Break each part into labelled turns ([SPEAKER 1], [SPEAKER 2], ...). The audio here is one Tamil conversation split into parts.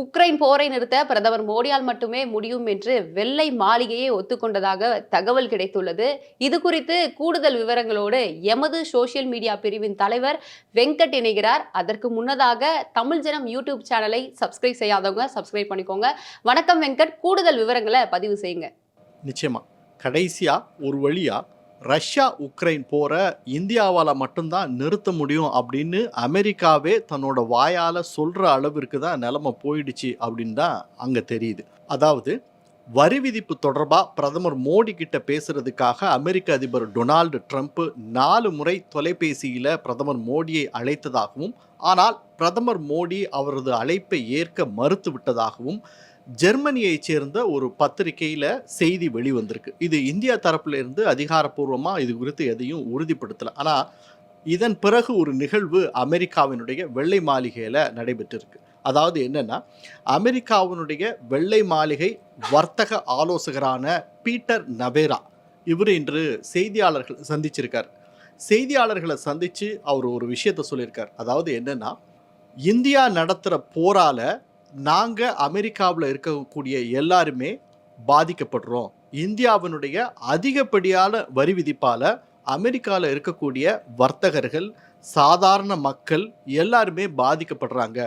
[SPEAKER 1] உக்ரைன் போரை நிறுத்த பிரதமர் மோடியால் மட்டுமே முடியும் என்று வெள்ளை மாளிகையை ஒத்துக்கொண்டதாக தகவல் கிடைத்துள்ளது. இது குறித்து கூடுதல் விவரங்களோடு எமது சோஷியல் மீடியா பிரிவின் தலைவர் வெங்கட் இணைகிறார். அதற்கு முன்னதாக தமிழ் ஜனம் யூடியூப் சேனலை சப்ஸ்கிரைப் செய்யாதவங்க சப்ஸ்கிரைப் பண்ணிக்கோங்க. வணக்கம் வெங்கட். கூடுதல் விவரங்களை பதிவு செய்யுங்க.
[SPEAKER 2] நிச்சயமா. கடைசியா ஒரு வழியா ரஷ்யா உக்ரைன் போற இந்தியாவால் மட்டும்தான் நிறுத்த முடியும் அப்படின்னு அமெரிக்காவே தன்னோட வாயால் சொல்ற அளவிற்கு தான் நிலைமை போயிடுச்சு அப்படின்னு தான் அங்கே தெரியுது. அதாவது வரி விதிப்பு தொடர்பாக பிரதமர் மோடி கிட்ட பேசுறதுக்காக அமெரிக்க அதிபர் டொனால்டு ட்ரம்ப் நாலு முறை தொலைபேசியில் பிரதமர் மோடியை அழைத்ததாகவும் ஆனால் பிரதமர் மோடி அவரது அழைப்பை ஏற்க மறுத்து விட்டதாகவும் ஜெர்மனியைச் சேர்ந்த ஒரு பத்திரிகையில் செய்தி வெளிவந்திருக்கு. இது இந்தியா தரப்புல இருந்து அதிகாரப்பூர்வமாக இது குறித்து எதையும் உறுதிப்படுத்தலை. ஆனால் இதன் பிறகு ஒரு நிகழ்வு அமெரிக்காவினுடைய வெள்ளை மாளிகையில் நடைபெற்றிருக்கு. அதாவது என்னென்னா அமெரிக்காவினுடைய வெள்ளை மாளிகை வர்த்தக ஆலோசகரான பீட்டர் நவேரா இவர் இன்று செய்தியாளர்கள் சந்திச்சிருக்கார். செய்தியாளர்களை சந்தித்து அவர் ஒரு விஷயத்த சொல்லியிருக்கார். அதாவது என்னென்னா இந்தியா நடத்துகிற போரால் நாங்கள் அமெரிக்காவில் இருக்கக்கூடிய எல்லாருமே பாதிக்கப்படுறோம். இந்தியாவினுடைய அதிகப்படியான வரி விதிப்பால் அமெரிக்காவில் இருக்கக்கூடிய வர்த்தகர்கள் சாதாரண மக்கள் எல்லாருமே பாதிக்கப்படுறாங்க.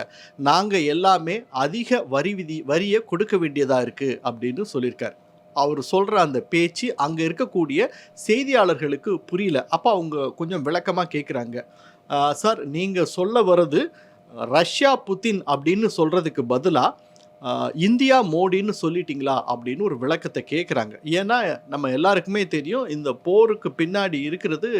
[SPEAKER 2] நாங்கள் எல்லாமே அதிக வரி விதி வரியை கொடுக்க வேண்டியதாக இருக்குது அப்படின்னு சொல்லியிருக்கார். அவர் சொல்கிற அந்த பேச்சு அங்கே இருக்கக்கூடிய செய்தியாளர்களுக்கு புரியல. அப்போ அவங்க கொஞ்சம் விளக்கமாக கேட்குறாங்க சார் நீங்கள் சொல்ல வர்றது ரஷ்யா புத்தின் அப்படின்னு சொல்கிறதுக்கு பதிலாக இந்தியா மோடின்னு சொல்லிட்டீங்களா அப்படின்னு ஒரு விளக்கத்தை கேட்குறாங்க ஏன்னா நம்ம எல்லாருக்குமே தெரியும் இந்த போருக்கு பின்னாடி இருக்கிறது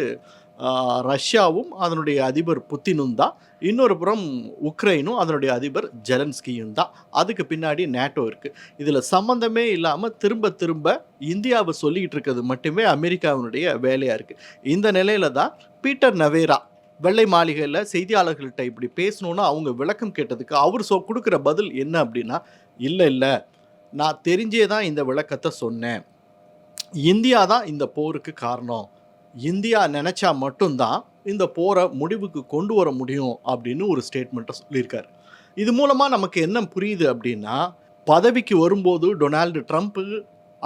[SPEAKER 2] ரஷ்யாவும் அதனுடைய அதிபர் புத்தினும் தான். இன்னொரு புறம் உக்ரைனும் அதனுடைய அதிபர் ஜெலன்ஸ்கியும் தான். அதுக்கு பின்னாடி நேட்டோ இருக்குது இதில் சம்மந்தமே இல்லாமல் திரும்ப திரும்ப இந்தியாவை சொல்லிக்கிட்டு இருக்கிறது மட்டுமே அமெரிக்காவினுடைய வேலையாக இருக்குது இந்த நிலையில தான் பீட்டர் நவேரா வெள்ளை மாளிகையில் செய்தியாளர்கள்ட்ட இப்படி பேசணும்னு அவங்க விளக்கம் கேட்டதுக்கு அவர் சொ கொடுக்குற பதில் என்ன அப்படின்னா இல்லை இல்லை. நான் தெரிஞ்சே தான் இந்த விளக்கத்தை சொன்னேன். இந்தியா தான் இந்த போருக்கு காரணம். இந்தியா நினச்சா மட்டும்தான் இந்த போரை முடிவுக்கு கொண்டு வர முடியும் அப்படின்னு ஒரு ஸ்டேட்மெண்ட்டை சொல்லியிருக்காரு. இது மூலமாக நமக்கு என்ன புரியுது அப்படின்னா பதவிக்கு வரும்போது டொனால்டு ட்ரம்ப்பு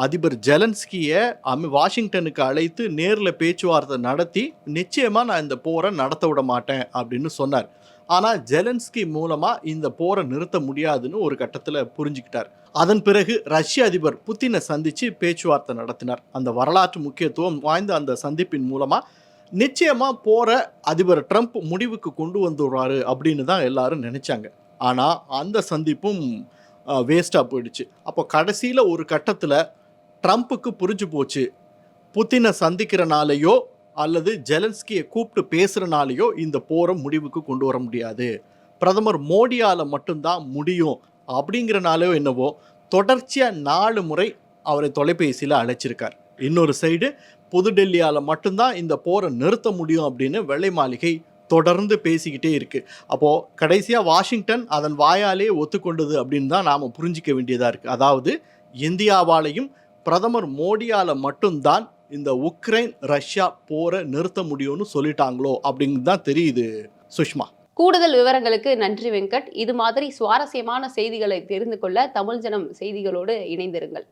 [SPEAKER 2] அதிபர் ஜெலன்ஸ்கியை அமி வாஷிங்டனுக்கு அழைத்து நேரில் பேச்சுவார்த்தை நடத்தி நிச்சயமாக நான் இந்த போரை நடத்த விட மாட்டேன் அப்படின்னு சொன்னார். ஆனால் ஜெலன்ஸ்கி மூலமாக இந்த போரை நிறுத்த முடியாதுன்னு ஒரு கட்டத்தில் புரிஞ்சுக்கிட்டார். அதன் பிறகு ரஷ்ய அதிபர் புத்தினை சந்தித்து பேச்சுவார்த்தை நடத்தினார். அந்த வரலாற்று முக்கியத்துவம் வாய்ந்த அந்த சந்திப்பின் மூலமாக நிச்சயமாக போகிற அதிபர் ட்ரம்ப் முடிவுக்கு கொண்டு வந்துடுறாரு அப்படின்னு தான் எல்லாரும் நினச்சாங்க. ஆனால் அந்த சந்திப்பும் வேஸ்ட்டாக போயிடுச்சு. அப்போ கடைசியில் ஒரு கட்டத்தில் ட்ரம்ப்புக்கு புரிஞ்சு போச்சு. புத்தினை சந்திக்கிறனாலேயோ அல்லது ஜெலன்ஸ்கியை கூப்பிட்டு பேசுகிறனாலேயோ இந்த போரை முடிவுக்கு கொண்டு வர முடியாது. பிரதமர் மோடியால் மட்டும்தான் முடியும் அப்படிங்கிறனாலோ என்னவோ தொடர்ச்சியாக நாலு முறை அவரை தொலைபேசியில் அழைச்சிருக்கார். இன்னொரு சைடு புதுடெல்லியால் மட்டும்தான் இந்த போரை நிறுத்த முடியும் அப்படின்னு வெள்ளை மாளிகை தொடர்ந்து பேசிக்கிட்டே இருக்குது அப்போது கடைசியாக வாஷிங்டன் அதன் வாயாலே ஒத்துக்கொண்டது அப்படின்னு தான் நாம் புரிஞ்சிக்க வேண்டியதாக இருக்குது அதாவது இந்தியாவாலையும் பிரதமர் மோடியால் மட்டும்தான் இந்த உக்ரைன் ரஷ்யா போரை நிறுத்த முடியும்னு சொல்லிட்டாங்களோ அப்படின்னு தான் தெரியுது. சுஷ்மா.
[SPEAKER 1] கூடுதல் விவரங்களுக்கு நன்றி வெங்கட். இது மாதிரி சுவாரஸ்யமான செய்திகளை தெரிந்து கொள்ள தமிழ் ஜனம் செய்திகளோடு இணைந்திருங்கள்.